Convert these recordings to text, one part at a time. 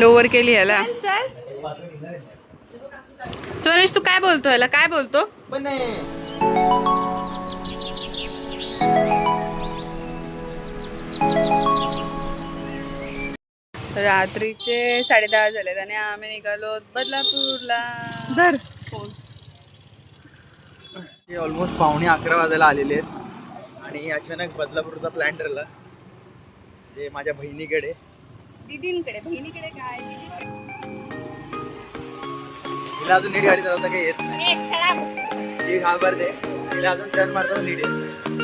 Lower केली ह्याला. चल सोनेश तू काय बोलतो ह्याला? काय बोलतो? रात्रीचे साडे दहा झालेत आणि आम्ही निघालो बदलापूरला. धर फोन ते ऑलमोस्ट पावणे अकरा वाजायला आलेले आहेत. आणि अचानक बदलापूरचा प्लॅन ठरला. जे माझ्या बहिणीकडे. दिदींकडे बहिणीकडे काय? तिला अजून नीट गाडी चालवता काही येत नाही. ती घाबरते. तिला अजून टर्न मारताना नीट येत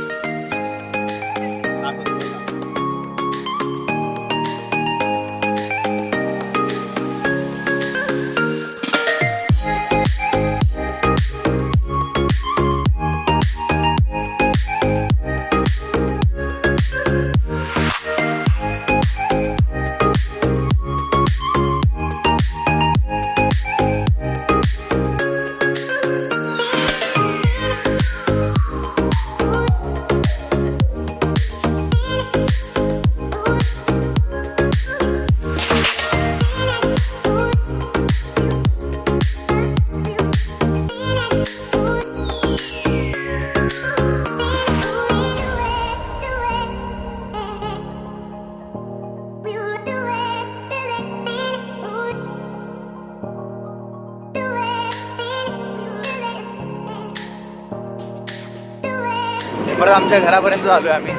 परत आमच्या घरापर्यंत आलोय आम्ही.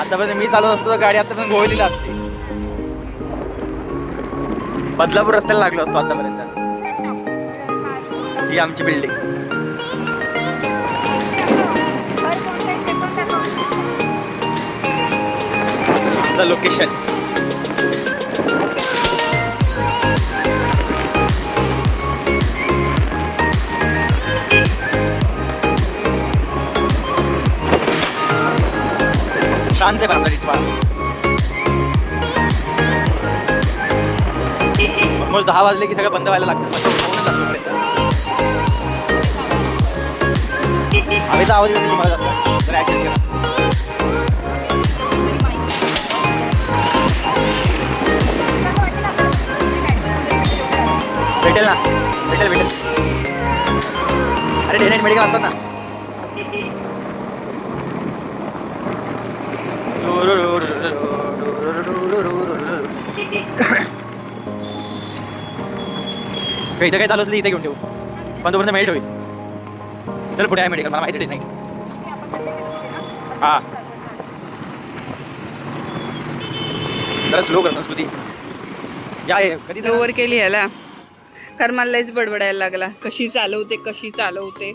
आतापर्यंत मी चालत असतो तर गाडी आतापर्यंत गोवलीला असते. बदलापूर रस्त्याला लागलो असतो आतापर्यंत. ही आमची बिल्डिंग द लोकेशन शांत आहे पण आपला ऑलमोस्ट दहा वाजले की सगळं बंद व्हायला लागतं मग पाहूनच जातो तोपर्यंत. हवेचा आवाज येतो तुम्हाला जास्त तर ॲडजस्ट करा भेटेल ना भेटेल भेटेल अरे डेनेट मेडिकल असतात ना इथं काय चालू असलं इथे घेऊन ठेवू पण तोपर्यंत मेल्ट होईल चल पुढे आहे मेडिकल मला माहिती नाही हा जरा स्लो कर संस्कृती या ये, कधी तर- केली ह्याला कारण मला लयच बडबडायला लागला कशी चालवते कशी चालवते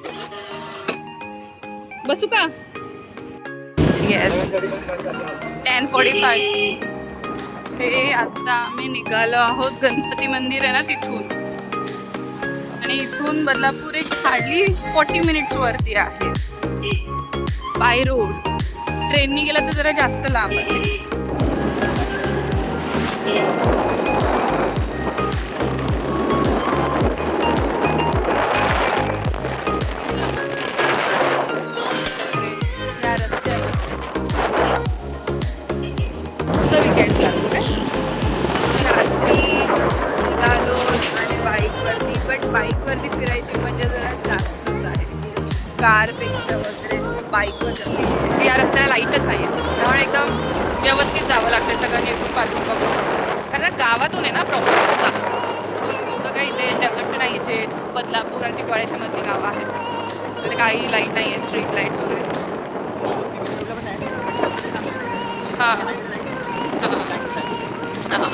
बसू का येस टेन फोर्टी फाय हे आत्ता आम्ही निघालो आहोत गणपती मंदिर आहे ना तिथून. आणि इथून बदलापूर एक हार्डली फोर्टी मिनिट्स वरती आहे. बाय रोड ट्रेननी गेला तर जरा जास्त लांब आहे. या रस्त्याला लाईटच नाही आहे त्यामुळे एकदम व्यवस्थित जावं लागतं सगळं नीट पार्किंग बघून कारण गावातून आहे ना प्रॉब्लेम तर काही इथे डेव्हलप्ड नाही आहे जे बदलापूर आणि टिपाळ्याच्या मधली गावं आहेत. तर काही लाइट नाही आहे स्ट्रीट लाईट्स वगैरे. हां. हां.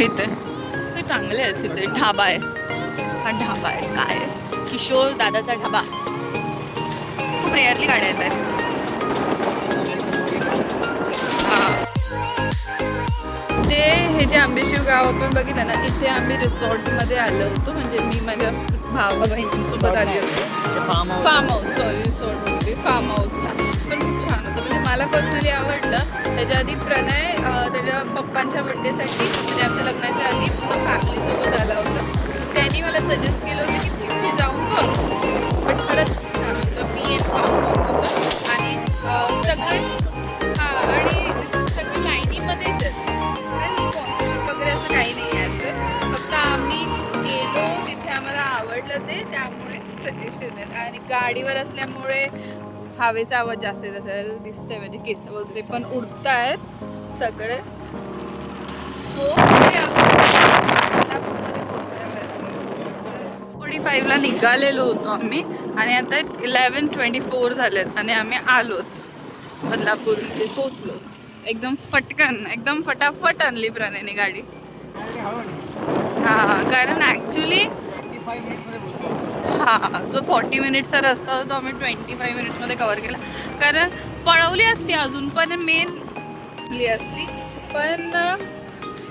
इथे. ते चांगले आहेत तिथे ढाबा आहे. हा ढाबा आहे. काय? किशोर दादाचा ढाबा. खूप रेअरली गाड्या येत आहेत. हां. ते हे जे आंबेशिव गाव आपण बघितलं ना इथे आम्ही रिसॉर्टमध्ये आलो होतो. म्हणजे मी माझ्या भावा बहिणींसोबत आली होती. फार्म हाऊस सॉरी रिसॉर्ट होती. फार्म हाऊसला पण खूप छान होतं. म्हणजे मला पर्सनली आवडलं. त्याच्या आधी प्रणय त्याच्या पप्पांच्या बड्डेसाठी म्हणजे आमच्या लग्नाच्या आधी फॅमिलीसोबत आला होता. सजेस्ट केलं होतं की तिथे जाऊन करू पण खरंच मी एक आणि सगळं हां आणि सगळं लाईनीमध्येच वगैरे असं काही नाही याचं फक्त आम्ही गेलो तिथे आम्हाला आवडलं ते त्यामुळे सजेशन आहेत आणि गाडीवर असल्यामुळे हवेचा आवाज जास्त येत असेल दिसतंय म्हणजे केस वगैरे पण उडत आहेत सगळे सो फोर्टी फाईव्हला निघालेलो होतो आम्ही. आणि आता इलेवन ट्वेंटी फोर झालेत आणि आम्ही आलो बदलापूर पोचलो एकदम फटकन एकदम फटाफट आणली प्रणयने गाडी. हां कारण ॲक्च्युली हां जो फॉर्टी मिनिट्सचा रस्ता होता तो आम्ही ट्वेंटी फाईव्ह मिनिट्समध्ये कवर केला. कारण पळवली असती अजून पण मेन असती. पण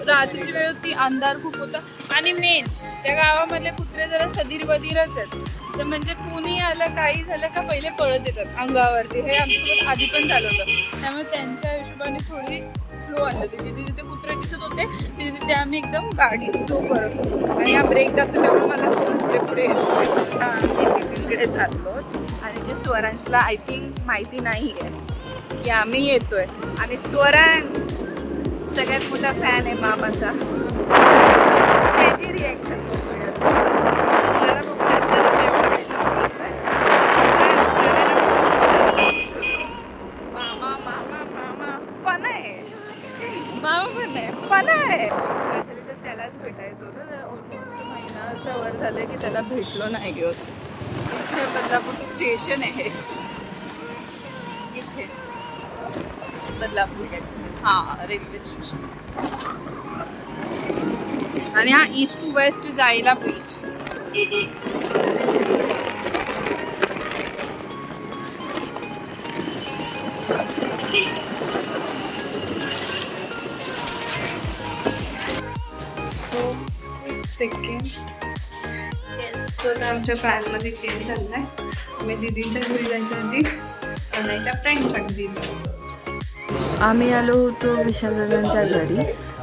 रात्रीची वेळ होती अंधार खूप होता. आणि मेन त्या गावामधले कुत्रे जरा सदीर वदीरच आहेत. तर म्हणजे कोणी आलं काही झालं का पहिले पळत येतात अंगावरती. हे आमच्यासोबत आधी पण झालं होतं. त्यामुळे त्यांच्या हिशोबाने थोडी स्लो आली होती. जिथे जिथे कुत्रे दिसत होते तिथे तिथे आम्ही एकदम गाडी स्लो करत होतो. आणि हा ब्रेक दाखवतो त्यामुळे मला पुढे पुढे येतो आम्ही तिकडे चाललो आणि जे स्वरांशला आय थिंक माहिती नाही आहे की आम्ही येतोय. आणि स्वरांश सगळ्यात मोठा फॅन आहे मामाचा त्याची रिॲक्शन मामा मामा मामा पण आहे मामा पण आहे पण आहे स्पेशली तर त्यालाच भेटायचं होतं ऑलमोस्ट महिन्याच्या वर झालं की त्याला भेटलो नाही होत इथे बदलापूरचं स्टेशन आहे इथे बदलापूर. हा रेल्वे स्टेशन. आणि हा ईस्ट टू वेस्ट जायला ब्रिज सो सेकंड तर आमच्या प्लॅनमध्ये चेंज झालेला आहे मी दिदींच्या घरी जायच्या आधी प्रणयच्या फ्रेंडच्या घरी जातो आम्ही आलो होतो विशालदादांच्या घरी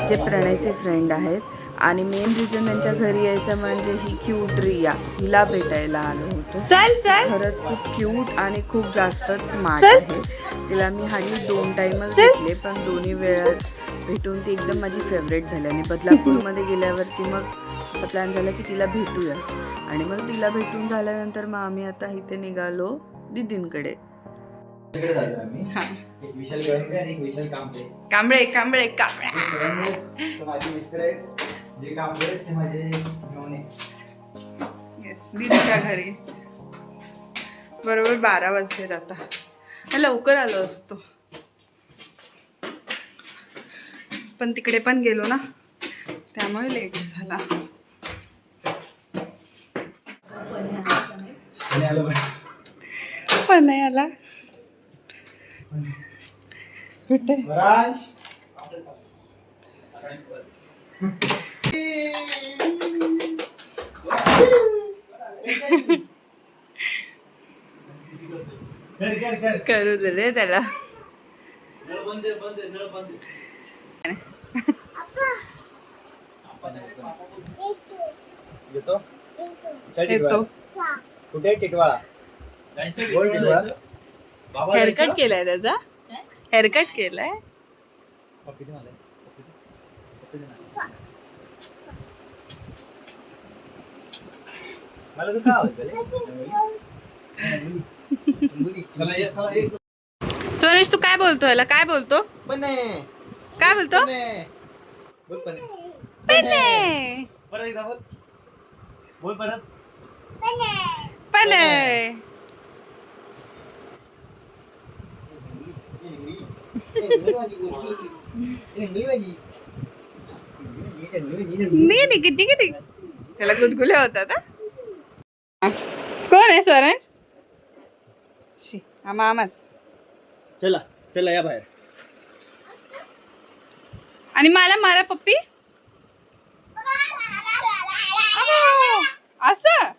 जे प्रणयचे फ्रेंड आहेत. आणि मेन रिझन त्यांच्या घरी यायचं म्हणजे ही क्यूट रिया हिला भेटायला आलो होतो. चल चल. खरंच खूप क्यूट आणि खूप जास्तच स्मार्ट. आहे. तिला मी हल्ली दोन टाइमच. भेटले पण दोन्ही वेळात भेटून ती एकदम माझी फेवरेट झाली. आणि बदलापूरमध्ये गेल्यावरती मग असं प्लॅन झाला की तिला भेटूया. आणि मग तिला भेटून झाल्यानंतर मग आम्ही आता इथे निघालो दिदींकडे. तिकडे झालो आम्ही. हा. एक विशाल गळंबे आणि एक विशाल कांबळे. कांबळे कांबळे कांबळे. एक गळंबे ते माझे मित्र आहेत. जे कांबळे आहेत ते माझे मेवणे येस दीदीच्या घरी. बरोबर बारा वाजले आता. लवकर आलो असतो. पण तिकडे पण गेलो ना. त्यामुळे लेट झाला. पण नाही आला. कुठे. कर, कर, कर. करू दे त्याला नळ बंद आहे, बंद आहे, नळ बंद आहे. येतो चल येतो टिटवाळा. कुठे टिटवाळा बोल टिटवाळा. बाबा हेअरकट? केलाय त्याचा हेअरकट केलाय. स्वरेश तू काय बोलतो याला? काय बोलतो. काय बोलतो. बोल परत. एकदा निघे निघे निघे त्याला गुदगुल्या होतात हा? कोण आहे स्वरांश शी, हा मामाच. चला चला या बाहेर. आणि मला मला पप्पी? असं?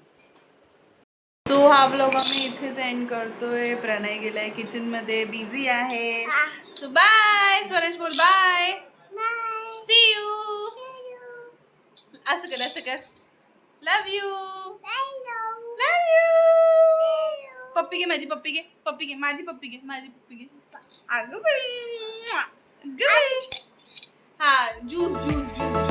सो हा ब्लॉग आम्ही इथेच एंड करतोय प्रणय गेलाय किचन मध्ये बिझी आहे। सो बाय स्वरेश बोल बाय सी यू असं कर असं कर। लव यू लव यू पप्पी घे माझी पप्पी घे पप्पी घे माझी पप्पी घे माझी पप्पी घे अगं बाई। हा ज्यूस ज्यूस ज्यूस